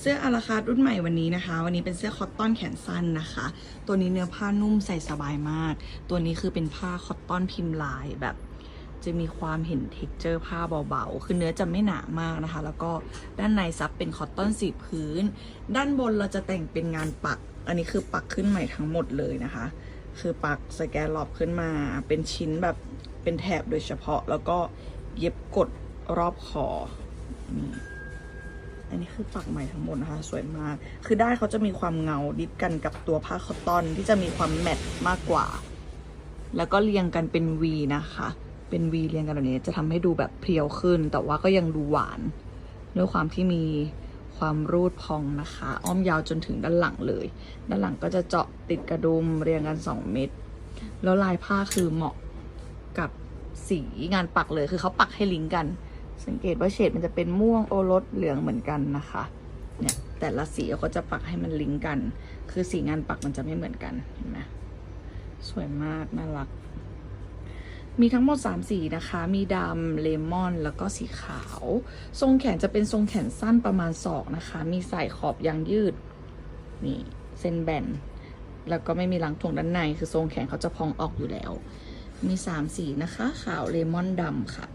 เสื้ออาราคาร์รุ่นใหม่วันนี้นะคะ วันนี้เป็นเสื้อคอตตอนแขนสั้นนะคะ ตัวนี้เนื้อผ้านุ่มใส่สบายมาก ตัวนี้คือเป็นผ้าคอตตอนพิมพ์ลายแบบ จะมีความเห็นเท็กเจอร์ผ้าเบาๆ คือเนื้อจะไม่หนามากนะคะ แล้วก็ด้านในซับเป็นคอตตอนสีพื้น ด้านบนเราจะแต่งเป็นงานปัก อันนี้คือปักขึ้นใหม่ทั้งหมดเลยนะคะ คือปักสแกนลอบขึ้นมา เป็นชิ้นแบบเป็นแถบโดยเฉพาะ แล้วก็เย็บกดรอบคอนี่ อันนี้คือปักใหม่ทั้งหมดนะคะ สวยมาก คือได้เขาจะมีความเงาดิบกันกับตัวผ้าคอตตอนที่จะมีความแมตต์มากกว่า แล้วก็เรียงกันเป็น V นะคะ เป็น V เรียงกันแบบนี้จะทำให้ดูแบบเพรียวขึ้น แต่ว่าก็ยังดูหวานด้วยความที่มีความรูดพองนะคะ อ้อมยาวจนถึงด้านหลังเลย ด้านหลังก็จะเจาะติดกระดุมเรียงกัน 2 เม็ดแล้วลายผ้าคือเหมาะกับสีงานปักเลยคือเขาปักให้ลิงก์กัน สังเกตว่าเฉดมันจะเป็นม่วงโอรสเหลืองเหมือนกันนะคะ เนี่ยแต่ละสีเขาก็จะปักให้มันลิงก์กัน คือสีงานปักมันจะไม่เหมือนกันเห็นไหมสวยมากน่ารัก มีทั้งหมด 3 สีนะคะ มีดำเลมอน แล้วก็สีขาว ทรงแขนจะเป็นทรงแขนสั้นประมาณศอกนะคะ มีใส่ขอบยางยืด นี่เส้นแบน แล้วก็ไม่มีหลังถ่วงด้านใน คือทรงแขนเขาจะพองออกอยู่แล้ว มี 3 สีนะคะ ขาวเลมอนดำค่ะ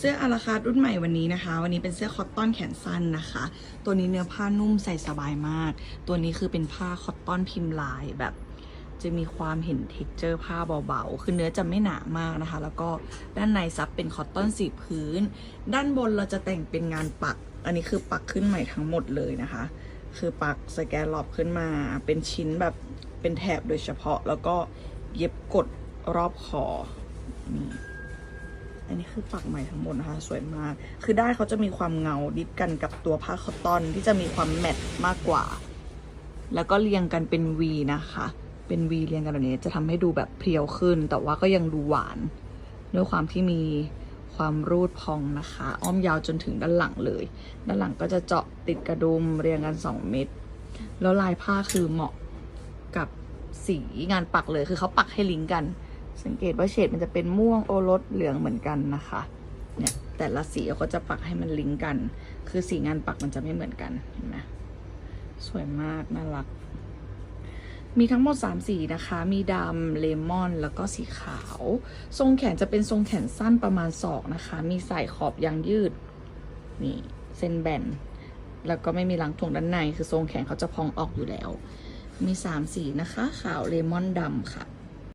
เสื้ออาราคาร์รุ่นใหม่วันนี้นะคะ วันนี้เป็นเสื้อคอตตอนแขนสั้นนะคะ ตัวนี้เนื้อผ้านุ่มใส่สบายมาก ตัวนี้คือเป็นผ้าคอตตอนพิมพ์ลายแบบ จะมีความเห็นเท็กเจอร์ผ้าเบาๆ คือเนื้อจะไม่หนามากนะคะ แล้วก็ด้านในซับเป็นคอตตอนสีพื้น ด้านบนเราจะแต่งเป็นงานปัก อันนี้คือปักขึ้นใหม่ทั้งหมดเลยนะคะ คือปักสแกนลอบขึ้นมาเป็นชิ้นแบบเป็นแถบโดยเฉพาะ แล้วก็เย็บกดรอบคอนี่ อันนี้คือปักใหม่ทั้งหมดนะคะ สวยมาก คือได้เขาจะมีความเงาดิบกันกับตัวผ้าคอตตอนที่จะมีความแมตต์มากกว่า แล้วก็เรียงกันเป็น V นะคะ เป็น V เรียงกันแบบนี้จะทำให้ดูแบบเพรียวขึ้น แต่ว่าก็ยังดูหวานด้วยความที่มีความรูดพองนะคะ อ้อมยาวจนถึงด้านหลังเลย ด้านหลังก็จะเจาะติดกระดุมเรียงกัน 2 เม็ดแล้วลายผ้าคือเหมาะกับสีงานปักเลยคือเขาปักให้ลิงก์กัน สังเกตว่าเฉดมันจะเป็นม่วงโอรสเหลืองเหมือนกันนะคะ เนี่ยแต่ละสีเขาก็จะปักให้มันลิงก์กัน คือสีงานปักมันจะไม่เหมือนกันเห็นไหมสวยมากน่ารัก มีทั้งหมด 3 สีนะคะ มีดำเลมอน แล้วก็สีขาว ทรงแขนจะเป็นทรงแขนสั้นประมาณศอกนะคะ มีใส่ขอบยางยืด นี่เส้นแบน แล้วก็ไม่มีหลังถ่วงด้านใน คือทรงแขนเขาจะพองออกอยู่แล้ว มี 3 สีนะคะ ขาวเลมอนดำค่ะ